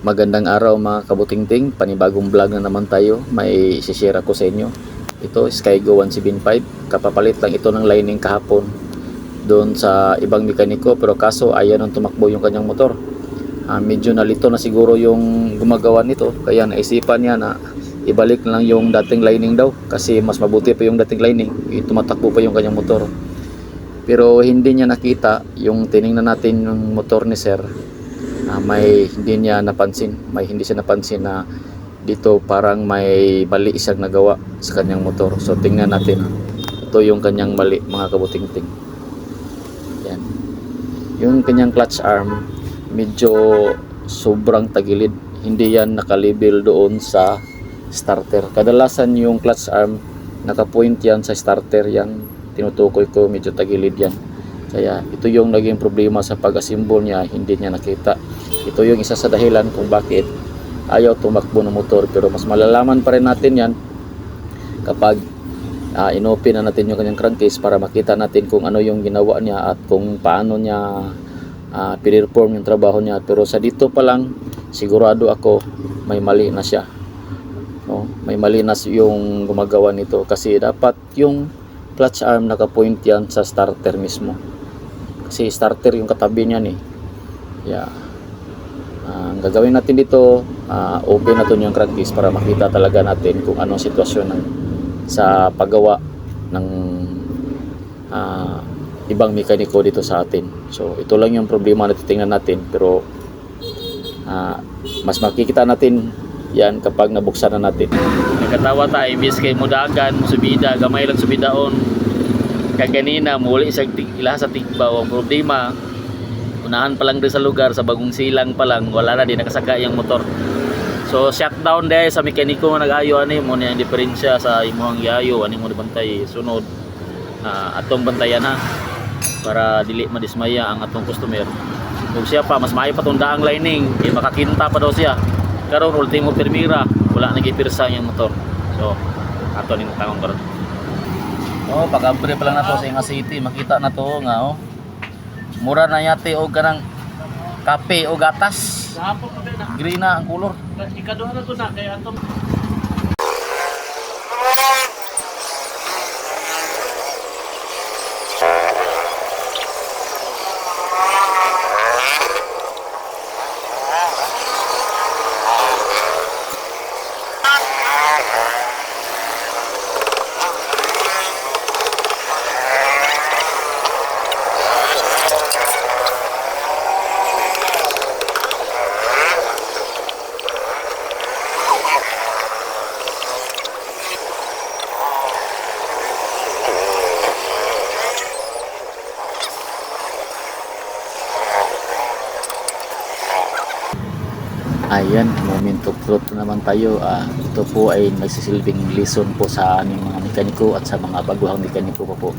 Magandang araw mga kabutingting, panibagong vlog na naman tayo, may isishare ako sa inyo. Ito, Skygo 175, kapapalit lang ito ng lining kahapon doon sa ibang mekaniko. Pero kaso ayaw nang tumakbo yung kanyang motor. Ah, medyo nalito na siguro yung gumagawa nito. Kaya naisipan niya na ibalik lang yung dating lining daw. Kasi mas mabuti pa yung dating lining, yung tumatakbo pa yung kanyang motor. Pero hindi niya nakita yung tiningnan natin yung motor ni Sir Ah, may hindi niya napansin, may hindi siya napansin na dito parang may mali siyang nagawa sa kanyang motor. So tingnan natin. Ito yung kanyang mali mga kabutingting. Yan. Yung kanyang clutch arm medyo sobrang tagilid. Hindi yan nakalibel doon sa starter. Kadalasan yung clutch arm nakapoint yan sa starter yan. Tinutukoy ko medyo tagilid yan. Kaya ito yung naging problema sa pag-assemble niya, hindi niya nakita. Ito yung isa sa dahilan kung bakit ayaw tumakbo ng motor pero mas malalaman pa rin natin yan kapag uh, inopen na natin yung kanyang crankcase para makita natin kung ano yung ginawa niya at kung paano niya uh, pinirform yung trabaho niya pero sa dito pa lang sigurado ako may mali na siya no? may mali na yung gumagawa nito kasi dapat yung clutch arm nakapoint yan sa starter mismo kasi starter yung katabi niyan eh yeah Ah, ang gagawin natin dito, ah, open natin yung crankcase para makita talaga natin kung anong sitwasyon ng, sa paggawa ng ah, ibang mekaniko dito sa atin. So, ito lang yung problema na titingnan natin. Pero, ah, mas makikita natin yan kapag nabuksan na natin. Nagkatawa tayo, imbis kay mudagan, subida, gamay lang subidaon. Kaganina, muli sa ila sa tigbaw. Ang problema, unahan pa lang din sa lugar sa bagong silang pa lang wala na din nakasaka yung motor. So shutdown dahil sa mekaniko nag-ayo ani mo niya diferensya sa imong giayo ani mo bantay sunod na atong bantayan na para dili madismaya ang atong customer. Ug siya pa mas maayo pa tong daang lining kay makakinta pa daw siya. Karon ultimo permira wala na gipirsa yung motor. So ato ning tanong karon Oh, pag-abre pa lang na to sa Inga City, makita na to nga oh. Mura na yate o kanang kape o gatas. Green na ang kulor. Ikaduha na to na kay ato ayan moment of truth na naman tayo. Ah, ito po ay nagsisilbing lesson po sa aming mga mekaniko at sa mga baguhang mekaniko pa po.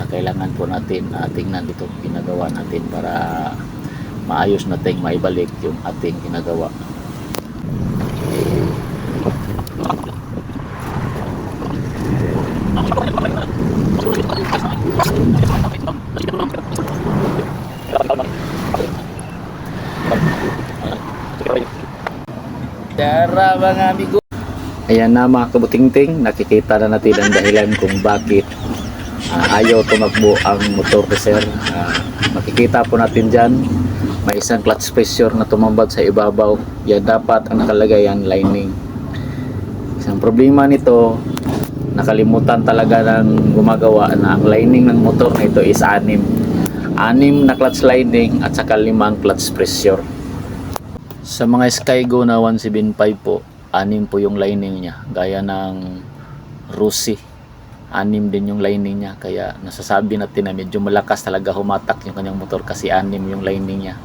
Ah, kailangan po natin uh, tingnan dito ginagawa natin para maayos nating maibalik yung ating ginagawa Tara mga amigo. Ayan na mga kabutingting, nakikita na natin ang dahilan kung bakit ah, ayaw tumakbo ang motor sir. Ah, makikita po natin dyan, may isang clutch pressure na tumambad sa ibabaw. Yan dapat ang nakalagay ang lining. Isang problema nito, nakalimutan talaga ng gumagawa na ang lining ng motor na ito is anim. Anim na clutch lining at saka limang clutch pressure. Sa mga Skygo na 175 po, anim po yung lining niya. Gaya ng Rusi. Anim din yung lining niya. Kaya nasasabi natin na medyo malakas talaga humatak yung kanyang motor kasi anim yung lining niya.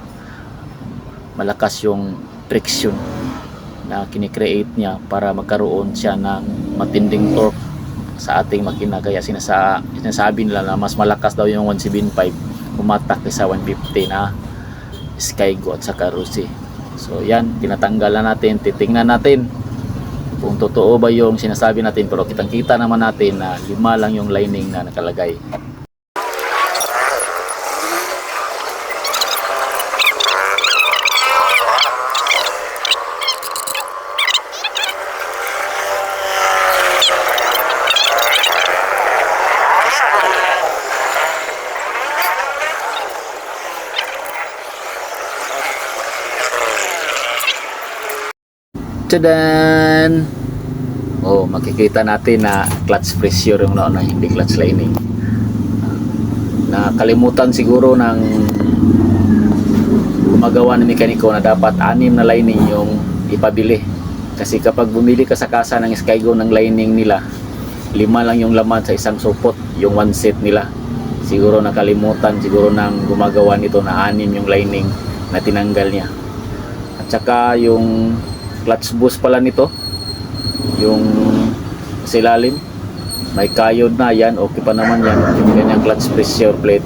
Malakas yung friction na kinikreate niya para magkaroon siya ng matinding torque sa ating makina. Kaya sinasa, sinasabi nila na mas malakas daw yung 175 humatak kaysa 150 na Skygo at saka Rusi. So yan, tinatanggal na natin, titingnan natin kung totoo ba yung sinasabi natin pero kitang kita naman natin na lima lang yung lining na nakalagay. Tadan! Oh, makikita natin na clutch pressure yung nauna, hindi clutch lining. Nakalimutan siguro ng gumagawa ng mekaniko na dapat anim na lining yung ipabili. Kasi kapag bumili ka sa kasa ng Skygo ng lining nila, lima lang yung laman sa isang supot, yung one set nila. Siguro nakalimutan siguro ng gumagawa nito na anim yung lining na tinanggal niya. At saka yung clutch boost pala nito, yung silalim, may kayod na yan, okay pa naman yan, yung ganyang clutch pressure plate.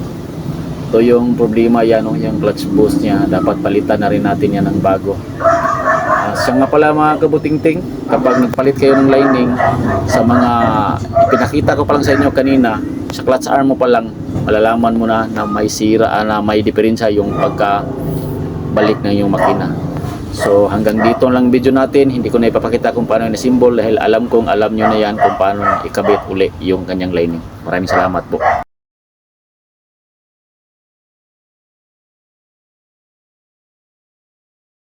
Ito yung problema yan, oh, yung clutch boost niya, dapat palitan na rin natin yan ng bago. Ah, siya nga pala mga kabutingting, kapag nagpalit kayo ng lining sa mga pinakita ko pa sa inyo kanina, sa clutch arm mo pa lang, malalaman mo na na may sira, ah, na may diferensya yung pagka balik ng yung makina. So hanggang dito lang video natin, hindi ko na ipapakita kung paano yung symbol dahil alam kong alam nyo na yan kung paano ikabit uli yung kanyang lining. Maraming salamat po.